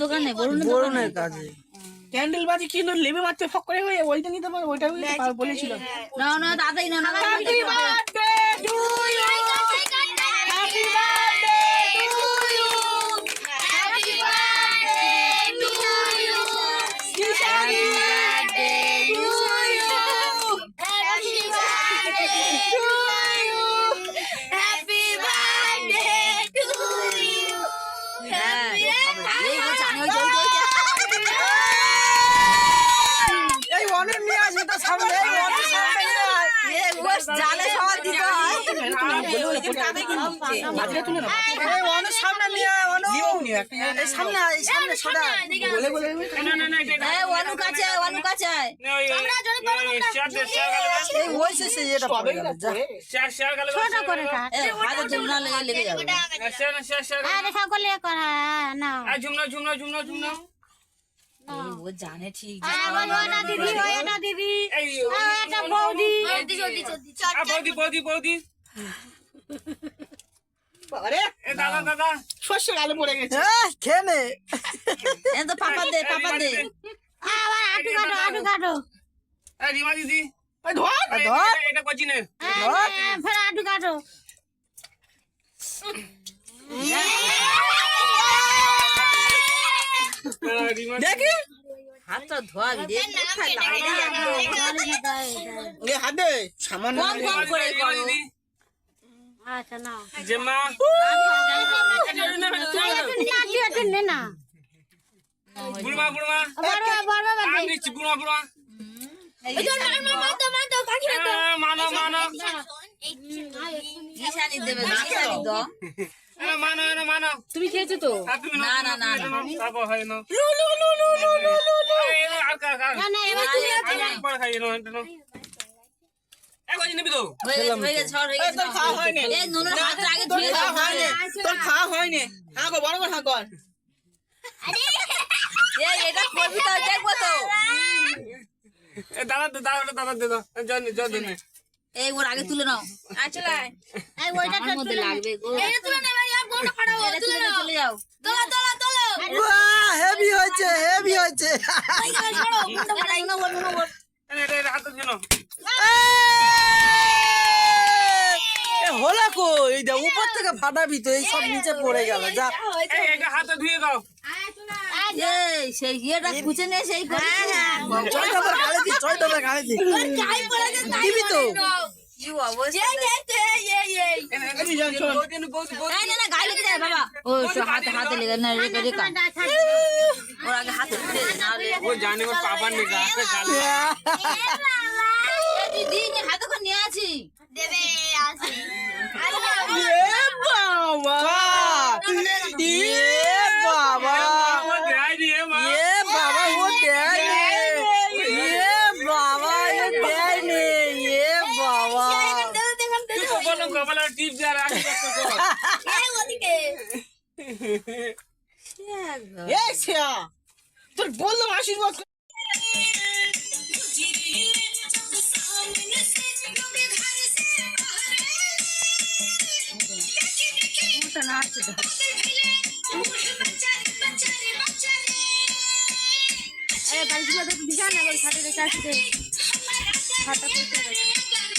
দোকানে বলুন বরুণের কাজে। ক্যান্ডেল বাজি কিন্তু লেবে মারতে ফক করে হয়ে ওইটা নিতে পারো ওইটা বলেছিল। না না দাদাই না না Happy ঝুমনা ঝুমনা ঝুমনা ঝুমনা ও জানে ঠিক না দিদি ওই না দিদি। এটা বৌদি। বৌদি বৌদি বৌদি। শস্য আলো পড়ে গেছে। খেয়ে নে। তো পাপা দে পাপা দে। আবার আটু কাটো আটু কাটো। রিমা দিদি। এই ধর। ধর। এটা- করছি না। ফের আটু কাটো। দেখি। হাতটা ধোয়া? এ হাত। সামান্য কম কম করে আচ্ছা না। মানো মানো নিশানি দেবে নিশানি দাও। মানো মানো তুমি খেয়েছো তো? না, না, না, না। হয় না না না এবার তুমি খাই না হয়ে হয়ে হয়ে এই আগে গো এই তুলে নাও। আয় চলে আয়। এই ওইটা আমার মধ্যে লাগবে গো এটা তুলে নাও, চলে যাও বাহ, heavy হয়েছে, heavy হয়েছে। এটা নুনো বল, নুনো বল। এ, এটা এটা হাতে দিন এ, হলো কই? এই দেখ, উপর থেকে ফাটাবি তো এই সব নিচে পড়ে গেল যা হাতে ধুয়ে দাও এই সেই ইয়েটা খুঁজে নিয়ে সেই। ছয় ডবার গাড়ি দি ছয় ডবার গাড়ি দি দিবি তো কি অবস্থা এই যান শোন বৌদি নে, বৌদি বৌদি এই না না গায়ে লেগে যায় বাবা ও সে হাতে হাতে লেগে না রেখে রেখা ওর আগে হাতে তুলে দে, নাহলে ও জানে ওর পাপার নিগা গাল এই দিদি নি হাতে করে নিয়ে আছি এ বাবা এ বাবা ও দেয় নি এ মা এ বাবা ও দেয় নে এ বাবা ও দেয় নে এ বাবা তুই তো বললাম কপালে টিপ দেওয়ার আগে কষ্ট কর এই ছিয়া তোর বললাম আশীর্বাদ কর। এই বাড়ি থেকে দিশা না করে খাটে রেখে আসতে খাটা পয়সা